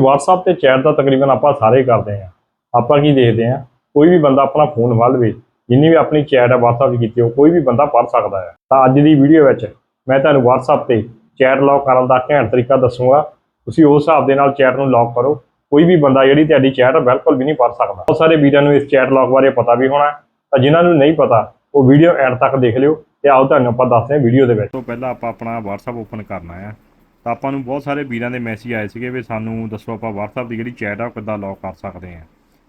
WhatsApp ਤੇ chat ਦਾ ਤਕਰੀਬਨ ਆਪਾਂ ਸਾਰੇ ਕਰਦੇ ਆ ਆਪਾਂ ਕੀ ਦੇਖਦੇ ਆ ਕੋਈ ਵੀ ਬੰਦਾ ਆਪਣਾ ਫੋਨ ਵੱਲ ਵੇ, ਜਿੰਨੀ ਵੀ ਆਪਣੀ ਚੈਟ ਹੈ WhatsApp ਕੀਤੀ, ਉਹ ਕੋਈ ਵੀ ਬੰਦਾ ਪੜ੍ਹ ਸਕਦਾ ਹੈ। ਤਾਂ ਅੱਜ ਦੀ ਵੀਡੀਓ ਵਿੱਚ ਮੈਂ ਤੁਹਾਨੂੰ WhatsApp ਤੇ ਚੈਟ ਲੌਕ ਕਰਨ ਦਾ ਘੈਂਟ ਤਰੀਕਾ ਦੱਸੂਗਾ। ਤੁਸੀਂ ਉਸ ਹਿਸਾਬ ਦੇ ਨਾਲ ਚੈਟ ਨੂੰ ਲੌਕ ਕਰੋ। ਕੋਈ ਵੀ ਬੰਦਾ ਜਿਹੜੀ ਤੁਹਾਡੀ ਚੈਟ ਬਿਲਕੁਲ ਵੀ ਨਹੀਂ ਪੜ੍ਹ ਸਕਦਾ। ਬਹੁਤ ਸਾਰੇ ਵੀਰਾਂ ਨੂੰ ਇਸ ਚੈਟ ਲੌਕ ਬਾਰੇ ਪਤਾ ਵੀ ਹੋਣਾ ਤਾਂ ਜਿਨ੍ਹਾਂ ਨੂੰ ਨਹੀਂ ਪਤਾ, ਉਹ ਵੀਡੀਓ ਐਂਡ ਤੱਕ ਦੇਖ ਲਿਓ ਤੇ ਆਓ, ਤੁਹਾਨੂੰ ਆਪਾਂ ਦੱਸਦੇ ਹਾਂ ਵੀਡੀਓ ਦੇ ਵਿੱਚ। ਤੋਂ ਪਹਿਲਾਂ ਆਪਾਂ ਆਪਣਾ WhatsApp ਓਪਨ ਕਰਨਾ ਹੈ। ਤਾਂ ਆਪਾਂ ਨੂੰ ਬਹੁਤ ਸਾਰੇ ਵੀਰਾਂ ਦੇ ਮੈਸੇਜ ਆਏ ਸੀਗੇ ਵੀ ਸਾਨੂੰ ਦੱਸੋ ਆਪਾਂ WhatsApp ਦੀ ਜਿਹੜੀ ਚੈਟ ਆ ਉਹ ਕਿੱਦਾਂ ਲੌਕ ਕਰ ਸਕਦੇ ਹਾਂ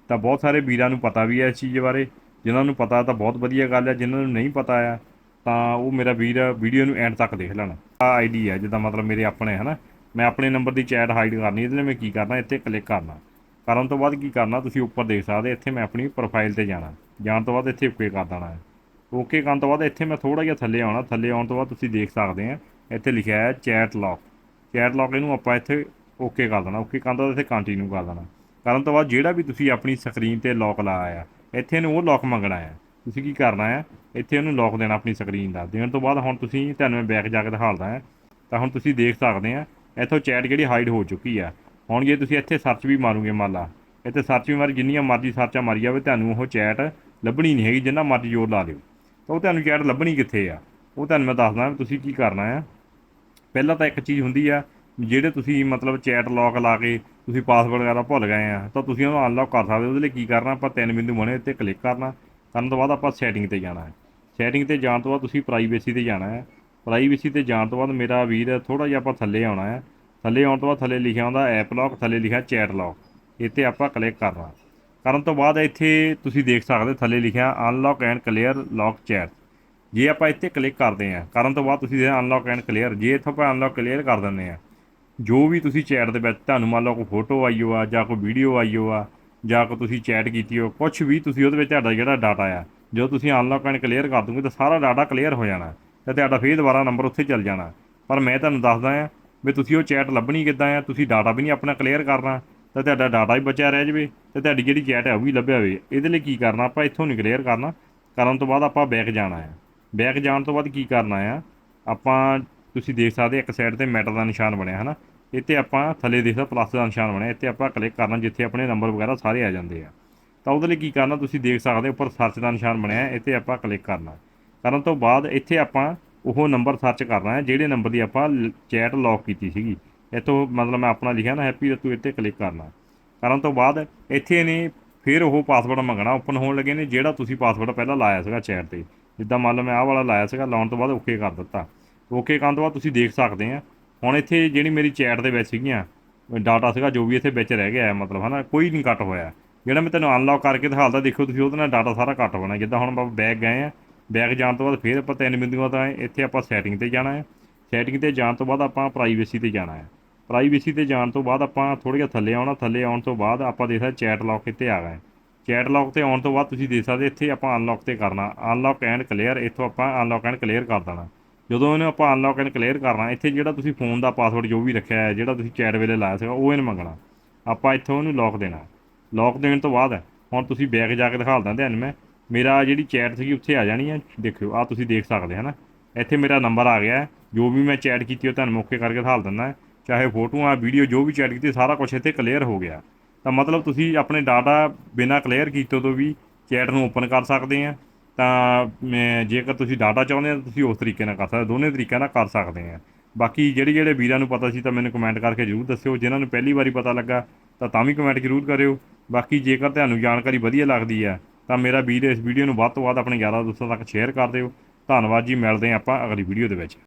ਤਾਂ ਬਹੁਤ ਸਾਰੇ ਵੀਰਾਂ ਨੂੰ ਪਤਾ ਵੀ ਹੈ ਇਸ ਚੀਜ਼ ਬਾਰੇ। ਜਿਨ੍ਹਾਂ ਨੂੰ ਪਤਾ ਤਾਂ ਬਹੁਤ ਵਧੀਆ ਗੱਲ ਹੈ ਜਿਨ੍ਹਾਂ ਨੂੰ ਨਹੀਂ ਪਤਾ ਆ, ਤਾਂ ਉਹ ਮੇਰਾ ਵੀਰ ਵੀਡੀਓ ਨੂੰ ਐਂਡ ਤੱਕ ਦੇਖ ਲੈਣ। ਆ ਆਈਡੀ ਹੈ ਜਿੱਦਾਂ ਮਤਲਬ ਮੇਰੇ ਆਪਣੇ ਹੈ ਨਾ ਮੈਂ ਆਪਣੇ ਨੰਬਰ ਦੀ ਚੈਟ ਹਾਈਡ ਕਰਨੀ, ਇਹਦੇ ਲਈ ਮੈਂ ਕੀ ਕਰਨਾ, ਇੱਥੇ ਕਲਿੱਕ ਕਰਨਾ। ਕਰਨ ਤੋਂ ਬਾਅਦ ਕੀ ਕਰਨਾ, ਤੁਸੀਂ ਉੱਪਰ ਦੇਖ ਸਕਦੇ ਇੱਥੇ ਮੈਂ ਆਪਣੀ ਪ੍ਰੋਫਾਈਲ ਤੇ ਜਾਣਾ। ਜਾਣ ਤੋਂ ਬਾਅਦ ਇੱਥੇ ਓਕੇ ਕਰ ਦੇਣਾ ਹੈ। ਓਕੇ ਕਰਨ ਤੋਂ ਬਾਅਦ ਇੱਥੇ ਮੈਂ ਥੋੜਾ ਜਿਹਾ ਥੱਲੇ ਆਉਣਾ। ਥੱਲੇ ਆਉਣ ਤੋਂ ਬਾਅਦ ਤੁਸੀਂ ਦੇਖ ਸਕਦੇ ਆ, ਇੱਥੇ ਲਿਖਿਆ ਹੈ ਚੈਟ ਲੌਕ ਚੈਟ ਲੌਕ ਇਹਨੂੰ ਆਪਾਂ ਇੱਥੇ ਓਕੇ ਕਰ ਦੇਣਾ ਓਕੇ ਕਰਨ ਤੋਂ ਇੱਥੇ ਕੰਟੀਨਿਊ ਕਰ ਦੇਣਾ। ਕਰਨ ਤੋਂ ਬਾਅਦ ਜਿਹੜਾ ਵੀ ਤੁਸੀਂ ਆਪਣੀ ਸਕਰੀਨ ਤੇ ਲੌਕ ਲਾਇਆ ਆ, ਇੱਥੇ ਇਹਨੂੰ ਉਹ ਲੌਕ ਮੰਗਣਾ ਆ। ਤੁਸੀਂ ਕੀ ਕਰਨਾ ਹੈ ਇੱਥੇ ਉਹਨੂੰ ਲੌਕ ਦੇਣਾ ਆਪਣੀ ਸਕਰੀਨ ਦਾ। ਦੇਣ ਤੋਂ ਬਾਅਦ ਹੁਣ ਤੁਸੀਂ ਤੁਹਾਨੂੰ ਮੈਂ ਬੈਕ ਜਾ ਕੇ ਦਿਖਾਉਂਦਾ ਹੈ ਤਾਂ ਹੁਣ ਤੁਸੀਂ ਦੇਖ ਸਕਦੇ ਆ, ਇੱਥੋਂ ਚੈਟ ਜਿਹੜੀ ਹਾਈਡ ਹੋ ਚੁੱਕੀ ਆ। ਹੁਣ ਜੇ ਤੁਸੀਂ ਇੱਥੇ ਸਰਚ ਵੀ ਮਾਰੋਗੇ, ਮੰਨ ਲਾ, ਇੱਥੇ ਸਰਚ ਵੀ ਮਾਰੀ, ਜਿੰਨੀਆਂ ਮਰਜ਼ੀ ਸਰਚਾਂ ਮਾਰੀ ਜਾਵੇ, ਤੁਹਾਨੂੰ ਉਹ ਚੈਟ ਲੱਭਣੀ ਨਹੀਂ ਹੈਗੀ, ਜਿੰਨਾ ਮਰਜ਼ੀ ਜ਼ੋਰ ਲਾ ਲਿਓ ਤਾਂ ਉਹ ਤੁਹਾਨੂੰ ਚੈਟ ਲੱਭਣੀ ਕਿੱਥੇ ਆ? ਉਹ ਤੁਹਾਨੂੰ ਮੈਂ ਦੱਸਦਾ ਵੀ ਤੁਸੀਂ ਕੀ ਕਰਨਾ ਆ? ਪਹਿਲਾਂ ਤਾਂ ਇੱਕ ਚੀਜ਼ ਹੁੰਦੀ ਆ ਜਿਹੜੇ ਤੁਸੀਂ ਮਤਲਬ ਚੈਟ ਲੌਕ ਲਾ ਕੇ ਤੁਸੀਂ ਪਾਸਵਰਡ ਵਗੈਰਾ ਭੁੱਲ ਗਏ ਆ, ਤਾਂ ਤੁਸੀਂ ਉਹਨੂੰ ਅਨਲੌਕ ਕਰ ਸਕਦੇ ਹੋ। ਉਹਦੇ ਲਈ ਕੀ ਕਰਨਾ, ਆਪਾਂ ਤਿੰਨ ਬਿੰਦੂ ਬਣੇ ਉੱਤੇ ਕਲਿੱਕ ਕਰਨਾ। ਕਰਨ ਤੋਂ ਬਾਅਦ ਆਪਾਂ ਸੈਟਿੰਗ ਤੇ ਜਾਣਾ ਹੈ। ਸੈਟਿੰਗ ਤੇ ਜਾਣ ਤੋਂ ਬਾਅਦ ਤੁਸੀਂ ਪ੍ਰਾਈਵੇਸੀ ਤੇ ਜਾਣਾ ਹੈ। ਪ੍ਰਾਈਵੇਸੀ ਤੇ ਜਾਣ ਤੋਂ ਬਾਅਦ ਮੇਰਾ ਵੀਰ ਥੋੜਾ ਜਿਹਾ ਆਪਾਂ ਥੱਲੇ ਆਉਣਾ ਹੈ। ਥੱਲੇ ਆਉਣ ਤੋਂ ਬਾਅਦ ਥੱਲੇ ਲਿਖਿਆ ਹੁੰਦਾ ਐਪ ਲੌਕ ਥੱਲੇ ਲਿਖਿਆ ਚੈਟ ਲੌਕ ਇੱਥੇ ਆਪਾਂ ਕਲਿੱਕ ਕਰਨਾ। ਕਰਨ ਤੋਂ ਬਾਅਦ ਇੱਥੇ ਤੁਸੀਂ ਦੇਖ ਸਕਦੇ ਥੱਲੇ ਲਿਖਿਆ unlock and clear lock chat ਜੇ ਆਪਾਂ ਇੱਥੇ ਕਲਿੱਕ ਕਰਦੇ ਹਾਂ, ਕਰਨ ਤੋਂ ਬਾਅਦ ਤੁਸੀਂ ਦੇ ਅਨਲੌਕ ਐਂਡ ਕਲੀਅਰ ਜੇ ਇੱਥੋਂ ਆਪਾਂ ਅਨਲੌਕ ਕਲੀਅਰ ਕਰ ਦਿੰਦੇ ਆ ਜੋ ਵੀ ਤੁਸੀਂ ਚੈਟ ਦੇ ਵਿੱਚ ਤੁਹਾਨੂੰ ਮੰਨ ਲਓ ਕੋਈ ਫੋਟੋ ਆਈ ਹੋ ਆ ਜਾਂ ਕੋਈ ਵੀਡੀਓ ਆਈ ਹੋ ਆ ਜਾਂ ਕੋਈ ਤੁਸੀਂ ਚੈਟ ਕੀਤੀ ਹੋ ਕੁਝ ਵੀ ਤੁਸੀਂ ਉਹਦੇ ਵਿੱਚ ਤੁਹਾਡਾ ਜਿਹੜਾ ਡਾਟਾ ਆ, ਜਦੋਂ ਤੁਸੀਂ ਅਨਲੌਕ ਐਂਡ ਕਲੀਅਰ ਕਰ ਦੋਗੇ ਤਾਂ ਸਾਰਾ ਡਾਟਾ ਕਲੀਅਰ ਹੋ ਜਾਣਾ, ਤੇ ਤੁਹਾਡਾ ਫੇਰ ਦੁਬਾਰਾ ਨੰਬਰ ਉੱਥੇ ਚੱਲ ਜਾਣਾ। ਪਰ ਮੈਂ ਤੁਹਾਨੂੰ ਦੱਸਦਾ ਆ ਵੀ ਤੁਸੀਂ ਉਹ ਚੈਟ ਲੱਭਣੀ ਕਿੱਦਾਂ ਆ, ਤੁਸੀਂ ਡਾਟਾ ਵੀ ਨਹੀਂ ਆਪਣਾ ਕਲੀਅਰ ਕਰਨਾ, ਤਾਂ ਤੁਹਾਡਾ ਡਾਟਾ ਵੀ ਬਚਿਆ ਰਹਿ ਜਾਵੇ, ਤੇ ਤੁਹਾਡੀ ਜਿਹੜੀ ਚੈਟ ਹੈ ਉਹ ਵੀ ਲੱਭਿਆ ਹੋਵੇ। ਇਹਦੇ ਲਈ ਕੀ ਕਰਨਾ, ਆਪਾਂ ਇੱਥੋਂ ਨਹੀਂ ਕਲੀਅਰ ਕਰਨਾ, ਕਰਨ ਤੋਂ ਬਾਅਦ ਆਪਾਂ ਬੈਕ ਜਾਣਾ ਆ। ਬੈਕ ਜਾਣ ਤੋਂ ਬਾਅਦ ਕੀ ਕਰਨਾ ਆ? ਆਪਾਂ ਤੁਸੀਂ ਦੇਖ ਸਕਦੇ ਇੱਕ ਸਾਈਡ ਤੇ ਮੈਟਰ ਦਾ ਨਿਸ਼ਾਨ ਬਣਿਆ ਹਨਾ? ਇੱਥੇ ਆਪਾਂ ਥੱਲੇ ਦੇਖਦਾ ਪਲੱਸ ਦਾ ਨਿਸ਼ਾਨ ਬਣਿਆ। ਇੱਥੇ ਆਪਾਂ ਕਲਿੱਕ ਕਰਨਾ ਜਿੱਥੇ ਆਪਣੇ ਨੰਬਰ ਵਗੈਰਾ ਸਾਰੇ ਆ ਜਾਂਦੇ ਆ। ਤਾਂ ਉਹਦੇ ਲਈ ਕੀ ਕਰਨਾ? ਤੁਸੀਂ ਦੇਖ ਸਕਦੇ ਹੋ ਉੱਪਰ ਸਰਚ ਦਾ ਨਿਸ਼ਾਨ ਬਣਿਆ। ਹੈ, ਇੱਥੇ ਆਪਾਂ ਕਲਿੱਕ ਕਰਨਾ। ਕਰਨ ਤੋਂ ਬਾਅਦ ਇੱਥੇ ਆਪਾਂ ਉਹ ਨੰਬਰ ਸਰਚ ਕਰਨਾ ਹੈ ਜਿਹੜੇ ਨੰਬਰ ਦੀ ਆਪਾਂ ਚੈਟ ਲੌਕ ਕੀਤੀ ਸੀਗੀ। ਇੱਥੋਂ ਮਤਲਬ ਮੈਂ ਆਪਣਾ ਲਿਖਿਆ ਨਾ ਹੈਪੀ ਰਤੂ ਇੱਥੇ ਕਲਿੱਕ ਕਰਨਾ। ਕਰਨ ਤੋਂ ਬਾਅਦ ਇੱਥੇ ਨੇ ਫਿਰ ਉਹ ਪਾਸਵਰਡ ਮੰਗਣਾ। ਓਪਨ ਹੋਣ ਲੱਗੇ ਨੇ ਜਿਹੜਾ ਤੁਸੀਂ ਪਾਸਵਰਡ ਪਹਿਲਾਂ ਲਾਇਆ ਸੀਗਾ ਚੈਟ ਤੇ। ਜਿੱਦਾਂ ਮੰਨ ਲਓ ਮੈਂ ਆਹ ਵਾਲਾ ਲਾਇਆ ਸੀਗਾ, ਲਾਉਣ ਤੋਂ ਬਾਅਦ ਓਕੇ ਕਰ ਦਿੱਤਾ। ਓਕੇ ਕਰਨ ਤੋਂ ਬਾਅਦ ਤੁਸੀਂ ਦੇਖ ਸਕਦੇ ਆ। ਹੁਣ ਇੱਥੇ ਜਿਹੜੀ ਮੇਰੀ ਚੈਟ ਦੇ ਵਿੱਚ ਸੀਗੀਆਂ ਡਾਟਾ ਸੀਗਾ, ਜੋ ਵੀ ਇੱਥੇ ਵਿੱਚ ਰਹਿ ਗਿਆ ਹੈ, ਮਤਲਬ ਹਨਾ, ਕੋਈ ਨਹੀਂ ਕੱਟ ਹੋਇਆ। ਜਿਹੜਾ ਮੈਂ ਤੁਹਾਨੂੰ ਅਨਲੌਕ ਕਰਕੇ ਦਿਖਾਲਦਾ ਦੇਖੋ ਤੁਸੀਂ, ਉਹਦੇ ਨਾਲ ਡਾਟਾ ਸਾਰਾ ਕੱਟ ਹੋਣਾ। ਜਿੱਦਾਂ ਹੁਣ ਆਪਾਂ ਬੈਕ ਗਏ ਆ ਬੈਕ ਜਾਣ ਤੋਂ ਬਾਅਦ ਫਿਰ ਆਪਾਂ ਤਿੰਨ ਬਿੰਦੂਆਂ ਤਾਂ ਇੱਥੇ ਆਪਾਂ ਸੈਟਿੰਗ ਤੇ ਜਾਣਾ ਹੈ। ਸੈਟਿੰਗ ਤੇ ਜਾਣ ਤੋਂ ਬਾਅਦ ਆਪਾਂ ਪ੍ਰਾਈਵੇਸੀ ਤੇ ਜਾਣਾ ਹੈ। ਪ੍ਰਾਈਵੇਸੀ ਤੇ ਜਾਣ ਤੋਂ ਬਾਅਦ ਆਪਾਂ ਥੋੜ੍ਹਾ ਜਿਹਾ ਥੱਲੇ ਆਉਣਾ, ਥੱਲੇ ਆਉਣ ਤੋਂ ਬਾਅਦ ਆਪਾਂ ਦੇਖਦਾ ਚੈਟ ਲੌਕ ਇੱਥੇ ਆ ਗਏ। ਚੈਟ ਤੇ ਆਉਣ ਤੋਂ ਬਾਅਦ ਤੁਸੀਂ ਦੇਖ ਸਕਦੇ ਇੱਥੇ ਆਪਾਂ ਅਨਲੌਕ ਤੇ ਕਰਨਾ। ਅਨਲੌਕ ਐਂਡ ਕਲੀਅਰ ਇੱਥੋਂ ਆਪਾਂ ਅਨਲੌਕ ਐਂਡ ਕਲੀਅਰ ਕਰ ਦੇਣਾ। ਜਦੋਂ ਇਹਨੂੰ ਆਪਾਂ ਅਨਲੌਕ ਐਂਡ ਕਲੀਅਰ ਕਰਨਾ, ਇੱਥੇ ਜਿਹੜਾ ਤੁਸੀਂ ਫੋਨ ਦਾ ਪਾਸਵਰਡ ਜੋ ਵੀ ਰੱਖਿਆ ਹੈ, ਜਿਹੜਾ ਤੁਸੀਂ ਚੈਟ ਵੇਲੇ ਲਾਇਆ ਸੀਗਾ, ਉਹ ਇਹਨੂੰ ਮੰਗਣਾ। ਆਪਾਂ ਇੱਥੋਂ ਉਹਨੂੰ ਲੌਕ ਦੇਣਾ। ਲੌਕ ਦੇਣ ਤੋਂ ਬਾਅਦ ਹੁਣ ਤੁਸੀਂ ਬੈਕ ਜਾ ਕੇ ਦਿਖਾਲਦਾ ਧਿਆਨ ਮੈਂ। ਮੇਰਾ ਜਿਹੜੀ ਚੈਟ ਸੀਗੀ ਉੱਥੇ ਆ ਜਾਣੀ ਹੈ ਦੇਖਿਓ ਆ ਤੁਸੀਂ ਦੇਖ ਸਕਦੇ ਹਨਾ। ਇੱਥੇ ਮੇਰਾ ਨੰਬਰ ਆ ਗਿਆ ਜੋ ਵੀ ਮੈਂ ਚੈਟ ਕੀਤੀ ਉਹ ਤੁਹਾਨੂੰ ਮੌਕੇ ਕਰਕੇ ਦਿਖਾਲ ਦਿੰਦਾ। ਚਾਹੇ ਫੋਟੋਆਂ ਵੀਡੀਓ ਜੋ ਵੀ ਚੈਟ ਕੀਤੀ, ਸਾਰਾ ਕੁਝ ਇੱਥੇ ਕਲੀਅਰ ਹੋ ਗਿਆ। ਤਾਂ ਮਤਲਬ ਤੁਸੀਂ ਆਪਣੇ ਡਾਟਾ ਬਿਨਾਂ ਕਲੀਅਰ ਕੀਤੇ ਤੋਂ ਵੀ ਚੈਟ ਨੂੰ ਓਪਨ ਕਰ ਸਕਦੇ ਆ। ਤਾਂ ਮੈਂ ਜੇਕਰ ਤੁਸੀਂ ਡਾਟਾ ਚਾਹੁੰਦੇ ਹੋ ਤੁਸੀਂ ਉਸ ਤਰੀਕੇ ਨਾਲ ਕਰ ਸਕਦੇ, ਦੋਨੇ ਤਰੀਕਿਆਂ ਨਾਲ ਕਰ ਸਕਦੇ ਆ। ਬਾਕੀ ਜਿਹੜੇ ਜਿਹੜੇ ਵੀਰਾਂ ਨੂੰ ਪਤਾ ਸੀ ਤਾਂ ਮੈਨੂੰ ਕਮੈਂਟ ਕਰਕੇ ਜਰੂਰ ਦੱਸਿਓ। ਜਿਨ੍ਹਾਂ ਨੂੰ ਪਹਿਲੀ ਵਾਰੀ ਪਤਾ ਲੱਗਾ ਤਾਂ ਤਾਂ ਵੀ ਕਮੈਂਟ ਜਰੂਰ ਕਰਿਓ। ਬਾਕੀ ਜੇਕਰ ਤੁਹਾਨੂੰ ਜਾਣਕਾਰੀ ਵਧੀਆ ਲੱਗਦੀ ਹੈ ਤਾਂ ਮੇਰਾ ਵੀਰ ਇਸ ਵੀਡੀਓ ਨੂੰ ਵੱਧ ਤੋਂ ਵੱਧ ਆਪਣੇ ਯਾਰਾਂ ਦੋਸਤਾਂ ਤੱਕ ਸ਼ੇਅਰ ਕਰ ਦਿਓ। ਧੰਨਵਾਦ ਜੀ, ਮਿਲਦੇ ਹਾਂ ਆਪਾਂ ਅਗਲੀ ਵੀਡੀਓ ਦੇ ਵਿੱਚ।